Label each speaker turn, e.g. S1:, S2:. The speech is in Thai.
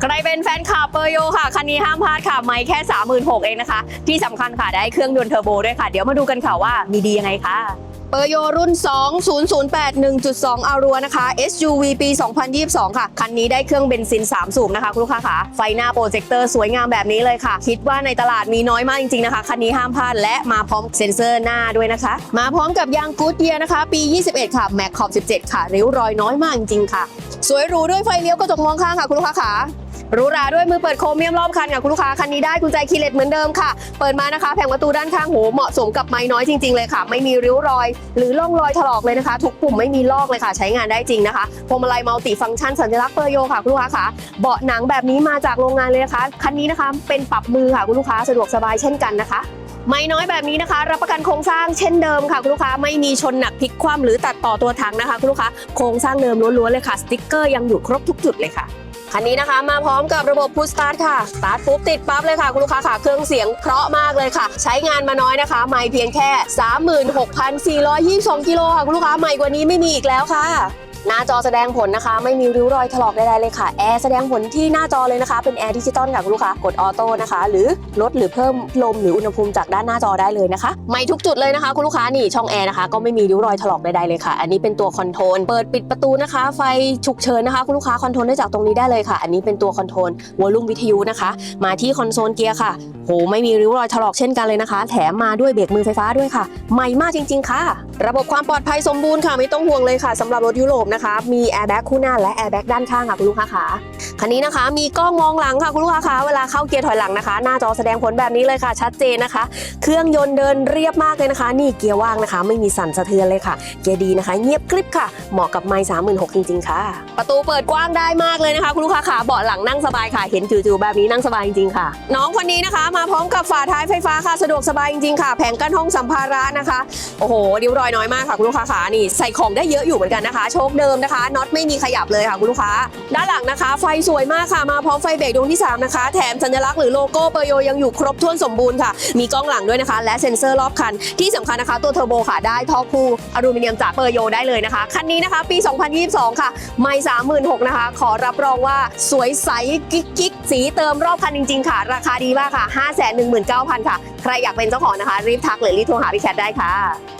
S1: ใครเป็นแฟนคลับเปอร์โยค่ะ คันนี้ห้ามพลาดค่ะ ไม่แค่ 36,000เองนะคะ ที่สำคัญค่ะ ได้เครื่องยนต์เทอร์โบด้วยค่ะ เดี๋ยวมาดูกันค่ะว่ามีดียังไงค่ะเปอร์โยรุ่น 2008 1.2 อารัวนะคะ SUV ปี 2022 ค่ะ คันนี้ได้เครื่องเบนซิน 3 สูบนะคะคุณลูกค้าค่ะ ไฟหน้าโปรเจคเตอร์สวยงามแบบนี้เลยค่ะ คิดว่าในตลาดมีน้อยมากจริง ๆ นะคะ คันนี้ห้ามพลาดและมาพร้อมเซ็นเซอร์หน้าด้วยนะคะ มาพร้อมกับยางกูดเยียนะคะ ปี 21 ค่ะ แม็กขอบ 17 ค่ะ ริ้วรอยน้อยมากจริงๆค่ะ สวยหรูด้วยไฟเลี้ยวกระจกมองข้างค่ะคุณลูกค้าค่ะ รูราด้วยมือเปิดโครเมียมรอบคันค่ะคุณลูกค้าคันนี้ได้กุญแจคีเลสเหมือนเดิมค่ะ เปิดมานะคะแผงประตูด้านข้างโหเหมาะสมกับไม้น้อยจริงๆเลยค่ะ ไม่มีริ้วรอย หรือร่องรอยถลอกเลยนะคะ ทุกปุ่มไม่มีลอกเลยค่ะ ใช้งานได้จริงนะคะพวงมาลัยมัลติฟังก์ชันสัญลักษณ์เปอร์โยค่ะคุณลูกค้าค่ะเบาะหนังแบบนี้มาจากโรงงานเลยนะคะคันนี้นะคะเป็นปรับมือค่ะคุณลูกค้าสะดวกสบายเช่นกันนะคะไม่น้อยแบบนี้นะคะ รับประกันโครงสร้างเช่นเดิมค่ะคุณลูกค้าไม่มีชนหนักพลิกคว่ำหรือตัดต่อตัวถังนะคะคุณลูกค้าโครงสร้างเดิมล้วนๆเลยค่ะสติ๊กเกอร์ยังอยู่ครบทุกจุดเลยค่ะ คันนี้นะคะมาพร้อมกับระบบพุ s สตาร์ทค่ะสตาร์ทปุ๊บติดปั๊บเลยค่ะ คุณลูกค้าค่ะ เครื่องเสียงเพราะมากเลยค่ะ ใช้งานมาน้อยนะคะ ไม่เพียงแค่ 36,422 กิโลค่ะ คุณลูกค้าใหม่กว่านี้ไม่มีอีกแล้วค่ะ หน้าจอแสดงผลนะคะ ไม่มีริ้วรอยถลอกใดๆเลยค่ะแอร์แสดงผลที่หน้าจอเลยนะคะ เป็นแอร์ดิจิตอลค่ะคุณลูกค้ากดออโต้นะคะ หรือลดหรือเพิ่มลมหรืออุณหภูมิจากด้านหน้าจอได้เลยนะคะไม่ทุกจุดเลยนะคะคุณลูกค้านี่ช่องแอร์นะคะก็ไม่มีริ้วรอยถลอกใดๆเลยค่ะ อันนี้เป็นตัวคอนโทรลเปิดปิดประตูนะคะ ไฟฉุกเฉินนะคะคุณลูกค้าคอนโทรลได้จากตรงนี้ได้เลยค่ะ อันนี้เป็นตัวคอนโทรลวอลลุ่มวิทยุนะคะ มาที่คอนโซลเกียร์ค่ะโหไม่มีริ้วรอยถลอกเช่นกันเลยนะคะ แถมมาด้วยเบรกมือไฟฟ้าด้วยค่ะ ใหม่มากจริง ๆ ค่ะ ระบบความปลอดภัยสมบูรณ์ค่ะ ไม่ต้องห่วงเลยค่ะสำหรับรถยุโรปนะคะ มีแอร์แบ็กคู่หน้าและแอร์แบ็กด้านข้างค่ะคุณลูกค้าค่ะ คันนี้นะคะ มีกล้องมองหลังค่ะคุณลูกค้าคะเวลาเข้าเกียร์ถอยหลังนะคะ หน้าจอแสดงผลแบบนี้เลยค่ะชัดเจนนะคะ เครื่องยนต์เดินเรียบมากเลยนะคะ นี่เกียร์ว่างนะคะ ไม่มีสั่นสะเทือนเลยค่ะ เกียร์ดีนะคะ เงียบกริบค่ะ เหมาะกับไมล์สามหมื่นหกจริง ๆ ค่ะ ประตูเปิดกว้างได้มากเลยนะคะคุณลูกค้าขาเบาะหลังนั่งสบายค่ะ เห็นจู่ๆแบบนี้นั่งสบายจริงๆค่ะ น้องคนนี้นะคะ มาพร้อมกับฝาท้ายไฟฟ้าค่ะสะดวกสบายจริงๆค่ะ แผงกั้นห้องสัมภาระนะคะโอ้โหริ้วรอยน้อยมากค่ะคุณลูกค้าขานี่ใส่ของได้เยอะอยู่เหมือนกันนะคะ โชคเดิมนะคะน็อตไม่มีขยับเลยค่ะคุณลูกค้า ด้านหลังนะคะไฟสวยมากค่ะมาพร้อมไฟเบรกดวงที่ 3 นะคะ แถมสัญลักษณ์หรือโลโก้เปโยยังอยู่ครบถ้วนสมบูรณ์ค่ะ มีกล้องหลังด้วยนะคะ และเซ็นเซอร์รอบคัน ที่สำคัญนะคะ ตัวเทอร์โบค่ะได้ท่อคู่อลูมิเนียมจากเปโยได้เลยนะคะ คันนี้นะคะ ปี 2022 ค่ะ ไม่36,000นะคะ ขอรับรองว่าสวยใสกิ๊กกิ๊กสีเติมรอบคันจริง ๆ ค่ะ ราคาดีมากค่ะ 519,000 ค่ะ ใครอยากเป็นเจ้าของนะคะ รีบทักหรือรีบโทรหาพี่แคทได้ค่ะ